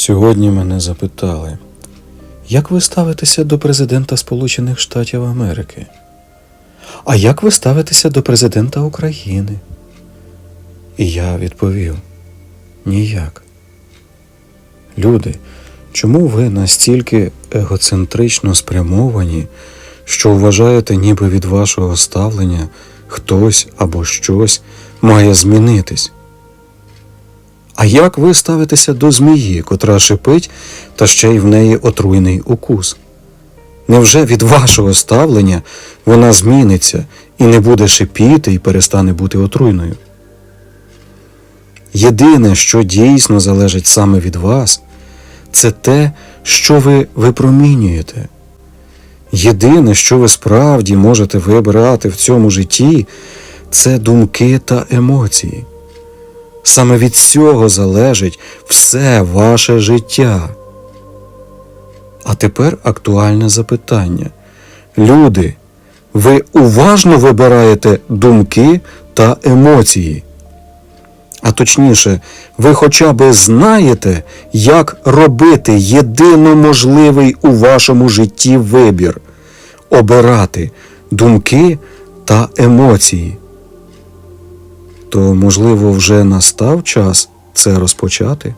Сьогодні мене запитали, як ви ставитеся до президента Сполучених Штатів Америки? А як ви ставитеся до президента України? І я відповів: ніяк. Люди, чому ви настільки егоцентрично спрямовані, що вважаєте, ніби від вашого ставлення хтось або щось має змінитись? А як ви ставитеся до змії, котра шипить, та ще й в неї отруйний укус? Невже від вашого ставлення вона зміниться і не буде шипіти і перестане бути отруйною? Єдине, що дійсно залежить саме від вас, це те, що ви випромінюєте. Єдине, що ви справді можете вибирати в цьому житті, це думки та емоції. Саме від цього залежить все ваше життя. А тепер актуальне запитання. Люди, ви уважно вибираєте думки та емоції. А точніше, ви хоча б знаєте, як робити єдино можливий у вашому житті вибір обирати думки та емоції. То, можливо, вже настав час це розпочати.